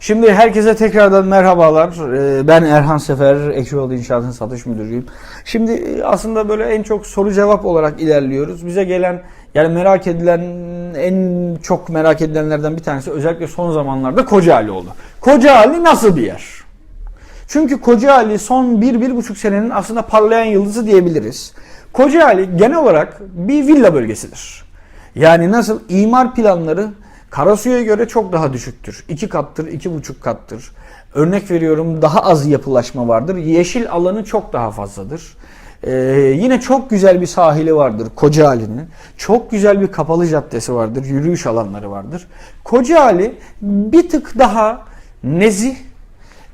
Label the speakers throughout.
Speaker 1: Şimdi herkese tekrardan merhabalar. Ee, Ben Erhan Sefer, Ekşioğlu İnşaat'ın satış müdürüyüm. Şimdi e, aslında böyle en çok soru cevap olarak ilerliyoruz. Bize gelen yani merak edilen en çok merak edilenlerden bir tanesi özellikle son zamanlarda Kocaeli oldu. Kocaeli nasıl bir yer? Çünkü Kocaeli son bir, bir buçuk senenin aslında parlayan yıldızı diyebiliriz. Kocaeli genel olarak bir villa bölgesidir. Yani nasıl imar planları Karasu'ya göre çok daha düşüktür. İki kattır, iki buçuk kattır. Örnek veriyorum daha az yapılaşma vardır. Yeşil alanı çok daha fazladır. Ee, yine çok güzel bir sahili vardır Kocaeli'nin. Çok güzel bir kapalı caddesi vardır. Yürüyüş alanları vardır. Kocaeli bir tık daha nezih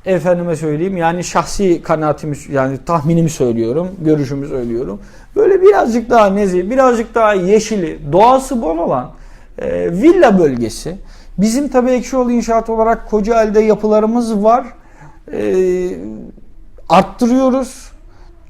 Speaker 1: efendime söyleyeyim yani şahsi kanaatimi yani tahminimi söylüyorum, görüşümü söylüyorum. Böyle birazcık daha nezih, birazcık daha yeşili, doğası bol olan e, villa bölgesi. Bizim tabii Ekşioğlu İnşaat olarak Kocaeli'de yapılarımız var. E, arttırıyoruz.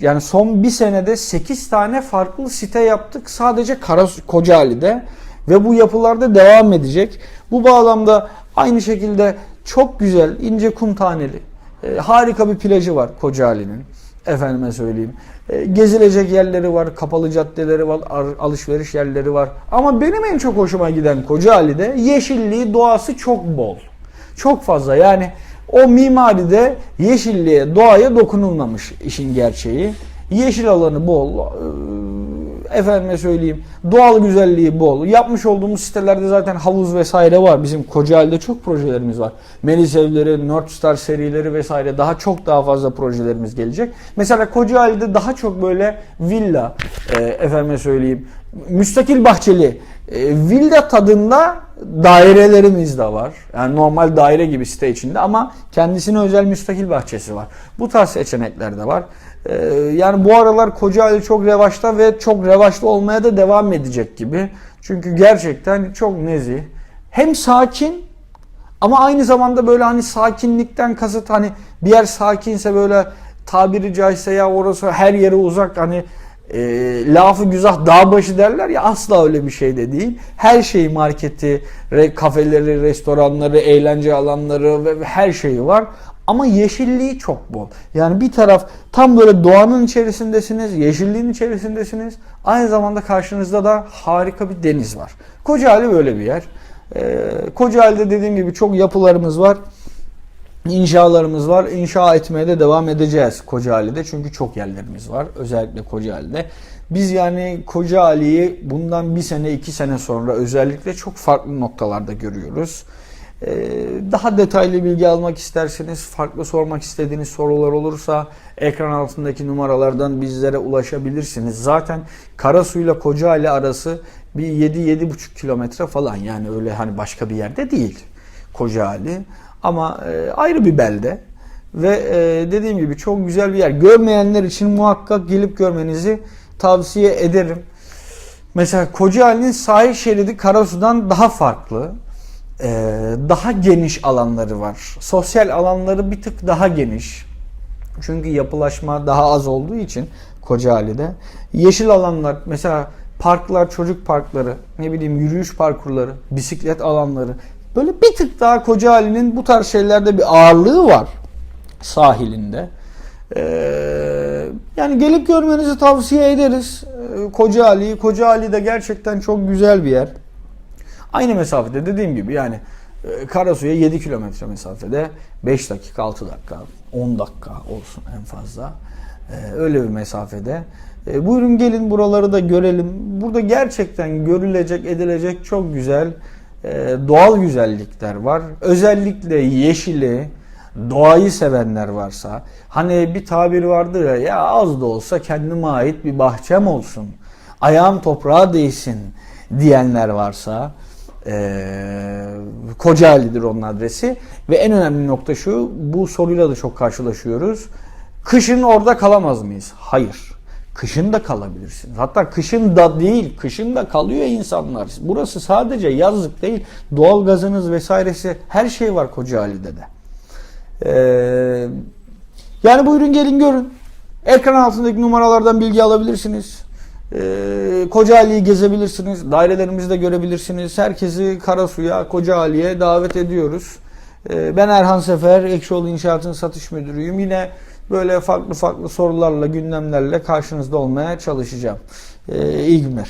Speaker 1: Yani son bir senede 8 tane farklı site yaptık sadece Karas Kocaeli'de ve bu yapılarda devam edecek. Bu bağlamda aynı şekilde çok güzel ince kum taneli e, harika bir plajı var Kocaeli'nin. Efendime söyleyeyim. E, gezilecek yerleri var, kapalı caddeleri var, ar- alışveriş yerleri var. Ama benim en çok hoşuma giden Kocaeli'de yeşilliği, doğası çok bol. Çok fazla yani o mimaride yeşilliğe, doğaya dokunulmamış işin gerçeği. Yeşil alanı bol, e, efendime söyleyeyim doğal güzelliği bol. Yapmış olduğumuz sitelerde zaten havuz vesaire var. Bizim Kocaeli'de çok projelerimiz var. Melis Evleri, North Star serileri vesaire daha çok daha fazla projelerimiz gelecek. Mesela Kocaeli'de daha çok böyle villa, e, efendime söyleyeyim müstakil bahçeli e, villa tadında dairelerimiz de var. Yani normal daire gibi site içinde ama kendisine özel müstakil bahçesi var. Bu tarz seçenekler de var. Ee, yani bu aralar Kocaeli çok revaçta ve çok revaçta olmaya da devam edecek gibi. Çünkü gerçekten çok nezih. Hem sakin ama aynı zamanda böyle hani sakinlikten kasıt hani bir yer sakinse böyle tabiri caizse ya orası her yere uzak hani e, lafı güzah dağ başı derler ya asla öyle bir şey de değil. Her şeyi marketi, re, kafeleri, restoranları, eğlence alanları ve ve her şeyi var. Ama yeşilliği çok bol. Yani bir taraf tam böyle doğanın içerisindesiniz, yeşilliğin içerisindesiniz. Aynı zamanda karşınızda da harika bir deniz var. Kocaeli böyle bir yer. Ee, Kocaeli'de dediğim gibi çok yapılarımız var. İnşalarımız var. İnşa etmeye de devam edeceğiz Kocaeli'de. Çünkü çok yerlerimiz var. Özellikle Kocaeli'de. Biz yani Kocaeli'yi bundan bir sene iki sene sonra özellikle çok farklı noktalarda görüyoruz. Ee, Daha detaylı bilgi almak isterseniz, farklı sormak istediğiniz sorular olursa ekran altındaki numaralardan bizlere ulaşabilirsiniz. Zaten Karasu ile Kocaeli arası bir 7-7,5 kilometre falan yani öyle hani başka bir yerde değil Kocaeli. Ama e, ayrı bir belde ve e, dediğim gibi çok güzel bir yer. Görmeyenler için muhakkak gelip görmenizi tavsiye ederim. Mesela Kocaeli'nin sahil şeridi Karasu'dan daha farklı. Ee, daha geniş alanları var. Sosyal alanları bir tık daha geniş. Çünkü yapılaşma daha az olduğu için Kocaeli'de. Yeşil alanlar mesela parklar, çocuk parkları, ne bileyim yürüyüş parkurları, bisiklet alanları. Böyle bir tık daha Kocaeli'nin bu tarz şeylerde bir ağırlığı var sahilinde. Ee, yani gelip görmenizi tavsiye ederiz. Ee, Kocaeli, Kocaeli de gerçekten çok güzel bir yer. Aynı mesafede dediğim gibi yani e, Karasu'ya 7 kilometre mesafede 5 dakika, 6 dakika, 10 dakika olsun en fazla. Ee, öyle bir mesafede. Ee, buyurun gelin buraları da görelim. Burada gerçekten görülecek, edilecek çok güzel doğal güzellikler var. Özellikle yeşili, doğayı sevenler varsa hani bir tabir vardır ya ya az da olsa kendime ait bir bahçem olsun. Ayağım toprağa değsin diyenler varsa ee, Kocaeli'dir onun adresi ve en önemli nokta şu bu soruyla da çok karşılaşıyoruz. Kışın orada kalamaz mıyız? Hayır. Kışın da kalabilirsiniz. Hatta kışın da değil, kışın da kalıyor insanlar. Burası sadece yazlık değil. Doğal gazınız vesairesi her şey var Kocaeli'de de. Ee, yani buyurun gelin görün. Ekran altındaki numaralardan bilgi alabilirsiniz. Ee, Kocaeli'yi gezebilirsiniz. Dairelerimizi de görebilirsiniz. Herkesi Karasu'ya, Kocaeli'ye davet ediyoruz. E, ben Erhan Sefer, Ekşioğlu İnşaat'ın satış müdürüyüm. Yine böyle farklı farklı sorularla, gündemlerle karşınızda olmaya çalışacağım. E, iyi günler.